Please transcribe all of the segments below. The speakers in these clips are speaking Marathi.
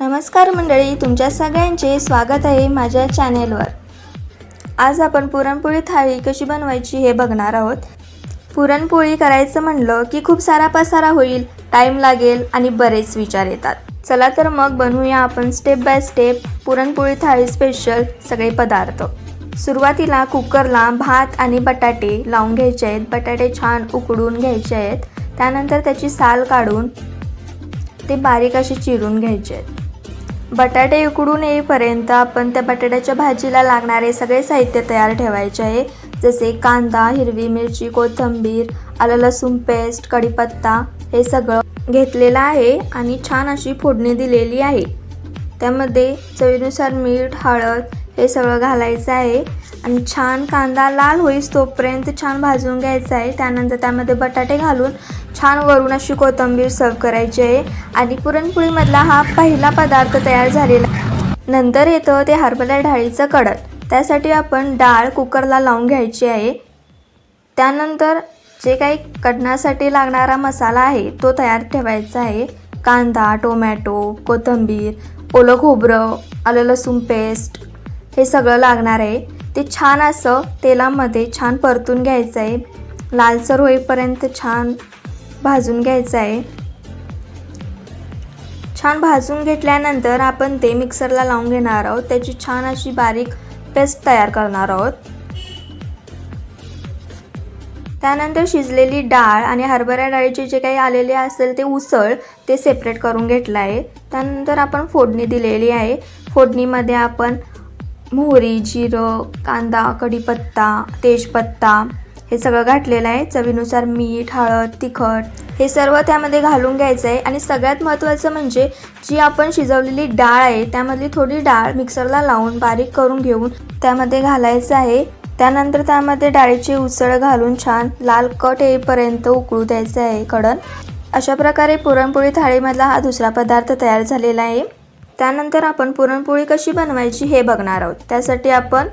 नमस्कार मंडळी तुमच्या सगळ्यांचे स्वागत आहे माझ्या चॅनेलवर आज आपण पुरणपोळी थाळी कशी बनवायची हे बघणार आहोत. पुरणपोळी करायचं म्हणलं की खूप सारा पसारा होईल टाईम लागेल आणि बरेच विचार येतात. चला तर मग बनवूया आपण step by step puran poli thali special सगळे पदार्थ. सुरुवातीला कुकरला भात आणि बटाटे लावून घ्यायचे आहेत. बटाटे छान उकडून घ्यायचे आहेत. त्यानंतर त्याची साल काढून ते बारीक असे चिरून घ्यायचे आहेत. बटाटे उकडून येईपर्यंत आपण त्या बटाट्याच्या भाजीला लागणारे सगळे साहित्य तयार ठेवायचे आहे. जसे कांदा हिरवी मिरची कोथिंबीर आलं लसूण पेस्ट कढीपत्ता हे सगळं घेतलेलं आहे आणि छान अशी फोडणी दिलेली आहे. त्यामध्ये चवीनुसार मीठ हळद हे सगळं घालायचं आहे. आणि छान कांदा लाल होईस तोपर्यंत छान भाजून घ्यायचा आहे. त्यानंतर त्यामध्ये बटाटे घालून छान वरून अशी कोथिंबीर सर्व करायची आहे. आणि पुरणपोळीमधला हा पहिला पदार्थ तयार झालेला नंतर येतं ते हरभरा डाळीचं कडत त्यासाठी आपण डाळ कुकरला लावून घ्यायची आहे. त्यानंतर जे काही कडण्यासाठी लागणारा मसाला आहे तो तयार ठेवायचा आहे. कांदा टोमॅटो कोथिंबीर ओलं खोबरं आलं लसूण पेस्ट हे सगळं लागणार आहे. ते छान असं तेलामध्ये छान परतून घ्यायचं आहे. लालसर होईपर्यंत छान भाजून घ्यायचं आहे. छान भाजून घेतल्यानंतर आपण ते मिक्सरला लावून घेणार आहोत. त्याची छान अशी बारीक पेस्ट तयार करणार आहोत. त्यानंतर शिजलेली डाळ आणि हरभरा डाळीचे जे काही आलेले असेल ते उसळ ते सेपरेट करून घेतलं आहे. त्यानंतर आपण फोडणी दिलेली आहे. फोडणीमध्ये आपण मोहरी जिरं कांदा कढीपत्ता तेजपत्ता हे सगळं घातलेलं आहे. चवीनुसार मीठ हळद तिखट हे सर्व त्यामध्ये घालून घ्यायचं आहे आणि सगळ्यात महत्त्वाचं म्हणजे जी आपण शिजवलेली डाळ आहे त्यामधली थोडी डाळ मिक्सरला लावून बारीक करून घेऊन त्यामध्ये घालायचं आहे. त्यानंतर त्यामध्ये डाळीची उसळ घालून छान लाल कट येईपर्यंत उकळू द्यायचं आहे. कडण. अशा प्रकारे पुरणपोळी थाळीमधला हा दुसरा पदार्थ तयार झालेला आहे. त्यानंतर आपण पुरणपोळी कशी बनवायची हे बघणार आहोत. त्यासाठी आपण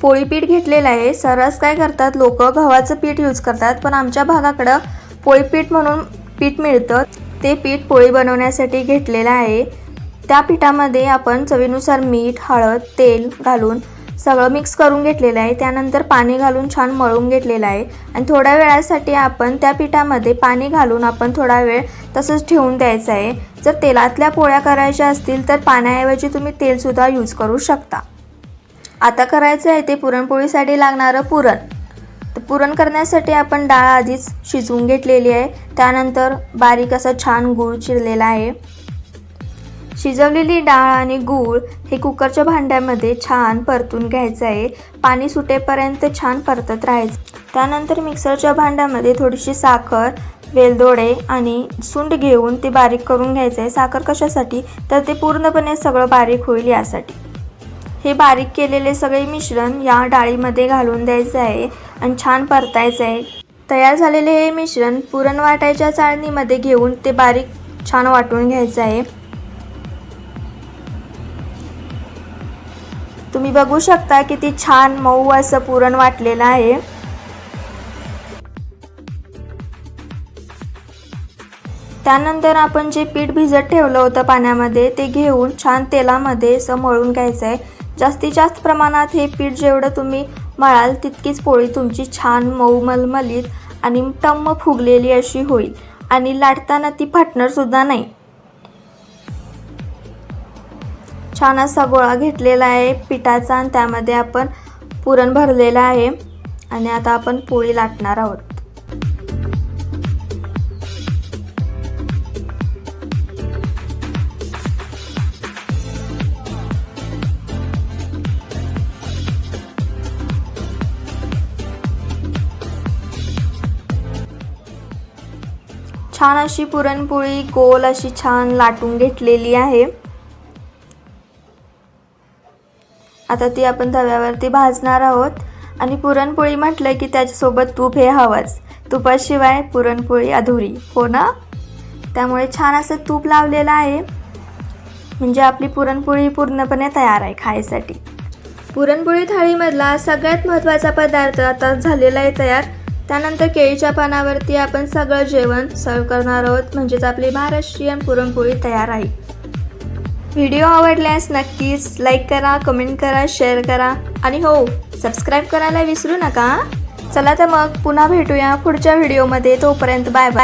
पोळी पीठ घेतलेलं आहे. सर्रास काय करतात लोक गव्हाचं पीठ यूज करतात. पण आमच्या भागाकडं पोळी पीठ म्हणून पीठ मिळतं. ते पीठ पोळी बनवण्यासाठी घेतलेलं आहे. त्या पिठामध्ये आपण चवीनुसार मीठ हळद तेल घालून सगळं मिक्स करून घेतलेलं आहे. त्यानंतर पाणी घालून छान मळून घेतलेलं आहे. आणि थोड्या वेळासाठी आपण त्या पिठामध्ये पाणी घालून आपण थोडा वेळ तसंच ठेवून द्यायचं आहे. जर तेलातल्या पोळ्या करायच्या असतील तर पाण्याऐवजी तुम्ही तेलसुद्धा यूज करू शकता. आता करायचं आहे ते पुरणपोळीसाठी लागणारं पुरण. तर पुरण करण्यासाठी आपण डाळ आधीच शिजवून घेतलेली आहे. त्यानंतर बारीक असं छान गूळ चिरलेला आहे. शिजवलेली डाळ आणि गूळ हे कुकरच्या भांड्यामध्ये छान परतून घ्यायचं आहे पाणी सुटेपर्यंत छान परतत राहायचं. त्यानंतर मिक्सरच्या भांड्यामध्ये थोडीशी साखर वेलदोडे आणि सुंड घेऊन ते बारीक करून घ्यायचं आहे साखर कशासाठी? तर ते पूर्णपणे सगळं बारीक होईल यासाठी. हे बारीक केलेले सगळे मिश्रण या डाळीमध्ये घालून द्यायचं आहे आणि छान परतायचं आहे तयार झालेले हे मिश्रण पुरण वाटायच्या चाळणीमध्ये घेऊन ते बारीक छान वाटून घ्यायचं आहे बघू शकता किती छान मऊ असं पुरण वाटलेलं आहे. त्यानंतर आपण जे पीठ भिजत ठेवलं होतं पाण्यामध्ये ते घेऊन छान तेलामध्ये असं मळून घ्यायचं आहे. जास्तीत जास्त प्रमाणात हे पीठ जेवढं तुम्ही मळाल तितकीच पोळी तुमची छान मऊ मलमलीत आणि टम्म फुगलेली अशी होईल. आणि लाटताना ती फाटणारसुद्धा नाही. छान असा गोळा घेतलेला आहे पिठाचा आणि त्यामध्ये आपण पुरण भरलेलं आहे. आणि आता आपण पोळी लाटणार आहोत. छान अशी पुरणपोळी गोल अशी छान लाटून घेतलेली आहे. आता ती आपण तव्यावरती भाजणार आहोत. आणि पुरणपोळी म्हटलं की त्याच्यासोबत तूप हे हवंच. तुपाशिवाय पुरणपोळी अधुरी. हो ना? त्यामुळे छान असं तूप लावलेलं आहे. म्हणजे आपली पुरणपोळी पूर्णपणे तयार आहे खायसाठी. पुरणपोळी थाळीमधला सगळ्यात महत्त्वाचा पदार्थ आता झालेला आहे तयार. त्यानंतर केळीच्या पानावरती आपण सगळं जेवण सर्व करणार आहोत. म्हणजेच आपली महाराष्ट्रीयन पुरणपोळी तयार आहे. व्हिडिओ आवडल्यास नक्कीच लाईक करा कमेंट करा शेअर करा. आणि हो सबस्क्राईब करायला विसरू नका चला तर मग पुन्हा भेटूया पुढच्या व्हिडिओमध्ये तोपर्यंत बाय बाय